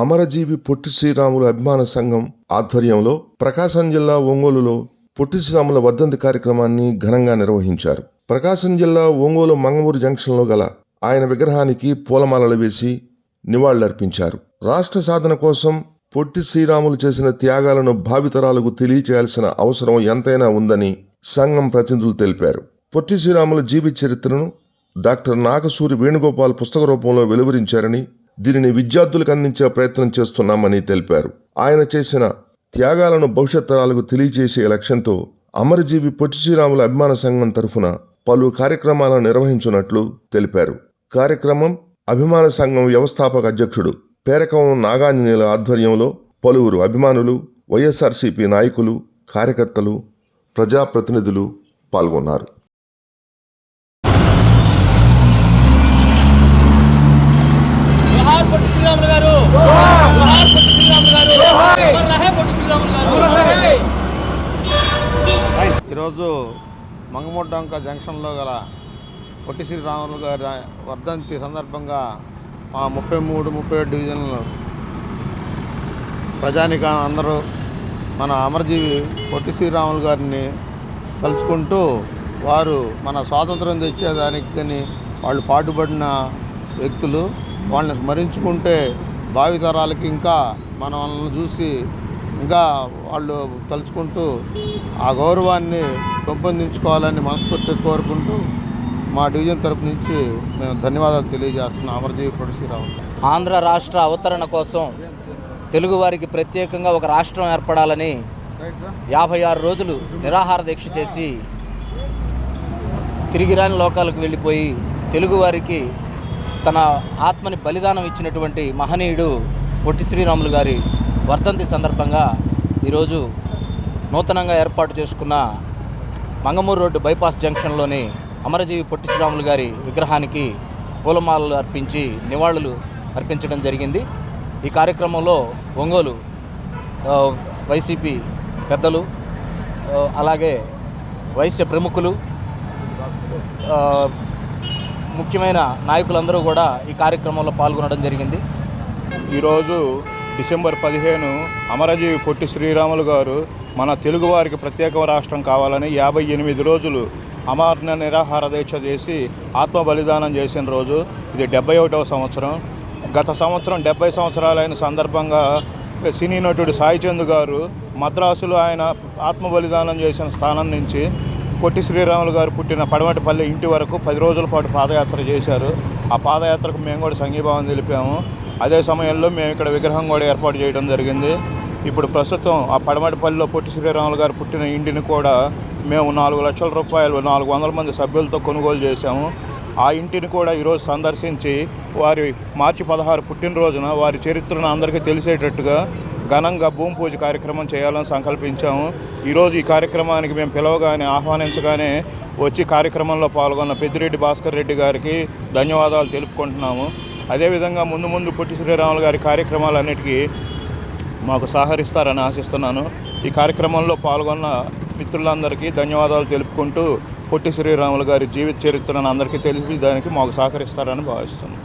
అమరజీవి పొట్టి శ్రీరాములు అభిమాన సంఘం ఆధ్వర్యంలో ప్రకాశం జిల్లా ఒంగోలులో పొట్టి శ్రీరాముల వర్ధంతి కార్యక్రమాన్ని ఘనంగా నిర్వహించారు. ప్రకాశం జిల్లా ఒంగోలు మంగమూరు జంక్షన్లో గల ఆయన విగ్రహానికి పూలమాలలు వేసి నివాళులర్పించారు. రాష్ట్ర సాధన కోసం పొట్టి శ్రీరాములు చేసిన త్యాగాలను భావితరాలకు తెలియచేయాల్సిన అవసరం ఎంతైనా ఉందని సంఘం ప్రతినిధులు తెలిపారు. పొట్టి శ్రీరాముల జీవిత చరిత్రను డాక్టర్ నాగసూరి వేణుగోపాల్ పుస్తక రూపంలో వెలువరించారని దీనిని విద్యార్థులకు అందించే ప్రయత్నం చేస్తున్నామని తెలిపారు. ఆయన చేసిన త్యాగాలను భవిష్యత్ తరాలకు తెలియజేసే లక్ష్యంతో అమరజీవి పొట్టి శ్రీరాముల అభిమాన సంఘం తరఫున పలు కార్యక్రమాలను నిర్వహించున్నట్లు తెలిపారు. కార్యక్రమం అభిమాన సంఘం వ్యవస్థాపక అధ్యక్షుడు పేరకం నాగాంజనేయుల ఆధ్వర్యంలో పలువురు అభిమానులు వైఎస్ఆర్సీపీ నాయకులు కార్యకర్తలు ప్రజాప్రతినిధులు పాల్గొన్నారు జోహార్ పొట్టి శ్రీరాములు గారు జోహార్ పొట్టి శ్రీరాములు గారు అమర్ రహే పొట్టి శ్రీరాములు గారు ఈరోజు మంగముడ్డంక జంక్షన్లో గల పొట్టి శ్రీరాములు గారి వర్ధంతి సందర్భంగా మా ముప్పై మూడు ముప్పై ఏడు డివిజన్లు ప్రజానిక అందరూ మన అమరజీవి పొట్టి శ్రీరాములు గారిని తలుచుకుంటూ వారు మన స్వాతంత్రం తెచ్చేదానికి కానీ వాళ్ళు పాటుపడిన వ్యక్తులు వాళ్ళని స్మరించుకుంటే భావితరాలకి ఇంకా మనల్ని చూసి ఇంకా వాళ్ళు తలుచుకుంటూ ఆ గౌరవాన్ని పెంపొందించుకోవాలని మనస్ఫూర్తిగా కోరుకుంటూ మా డివిజన్ తరపు నుంచి మేము ధన్యవాదాలు తెలియజేస్తున్నాం. అమరజీవి ప్రొడ్యూసీరావు ఆంధ్ర రాష్ట్ర అవతరణ కోసం తెలుగువారికి ప్రత్యేకంగా ఒక రాష్ట్రం ఏర్పడాలని యాభై ఆరు రోజులు నిరాహార దీక్ష చేసి తిరిగి రాని లోకాలకు వెళ్ళిపోయి తెలుగువారికి తన ఆత్మని బలిదానం ఇచ్చినటువంటి మహనీయుడు పొట్టి శ్రీరాములు గారి వర్ధంతి సందర్భంగా ఈరోజు నూతనంగా ఏర్పాటు చేసుకున్న మంగమూరు రోడ్డు బైపాస్ జంక్షన్లోని అమరజీవి పొట్టి శ్రీరాములు గారి విగ్రహానికి పూలమాలలు అర్పించి నివాళులు అర్పించడం జరిగింది. ఈ కార్యక్రమంలో ఒంగోలు వైసీపీ పెద్దలు అలాగే వైశ్య ప్రముఖులు ముఖ్యమైన నాయకులందరూ కూడా ఈ కార్యక్రమంలో పాల్గొనడం జరిగింది. ఈరోజు డిసెంబర్ పదిహేను అమరజీవి పొట్టి శ్రీరాములు గారు మన తెలుగువారికి ప్రత్యేక రాష్ట్రం కావాలని యాభై ఎనిమిది రోజులు అమరణ నిరాహార దీక్ష చేసి ఆత్మ బలిదానం చేసిన రోజు. ఇది డెబ్బై ఒకటవ సంవత్సరం. గత సంవత్సరం డెబ్బై సంవత్సరాలైన సందర్భంగా సినీ నటుడు సాయిచంద్ గారు మద్రాసులో ఆయన ఆత్మ బలిదానం చేసిన స్థానం నుంచి పొట్టి శ్రీరాములు గారు పుట్టిన పడమటిపల్లి ఇంటి వరకు పది రోజుల పాటు పాదయాత్ర చేశారు. ఆ పాదయాత్రకు మేము కూడా సంఘీభావం తెలిపాము. అదే సమయంలో మేము ఇక్కడ విగ్రహం కూడా ఏర్పాటు చేయడం జరిగింది. ఇప్పుడు ప్రస్తుతం ఆ పడమటిపల్లిలో పొట్టి శ్రీరాములు గారు పుట్టిన ఇంటిని కూడా మేము నాలుగు లక్షల రూపాయలు నాలుగు వందల మంది సభ్యులతో కొనుగోలు చేశాము. ఆ ఇంటిని కూడా ఈరోజు సందర్శించి వారి మార్చి పదహారు పుట్టినరోజున వారి చరిత్రను అందరికీ తెలిసేటట్టుగా ఘనంగా భూమి పూజ కార్యక్రమం చేయాలని సంకల్పించాము. ఈరోజు ఈ కార్యక్రమానికి మేము పిలవగానే ఆహ్వానించగానే వచ్చి కార్యక్రమంలో పాల్గొన్న పెద్దిరెడ్డి భాస్కర్ రెడ్డి గారికి ధన్యవాదాలు తెలుపుకుంటున్నాము. అదేవిధంగా ముందు ముందు పొట్టి శ్రీరాములు గారి కార్యక్రమాలన్నిటికీ మాకు సహకరిస్తారని ఆశిస్తున్నాను. ఈ కార్యక్రమంలో పాల్గొన్న మిత్రులందరికీ ధన్యవాదాలు తెలుపుకుంటూ పొట్టి శ్రీరాములు గారి జీవిత చరిత్రను అందరికీ తెలిపి దానికి మాకు సహకరిస్తారని భావిస్తున్నాను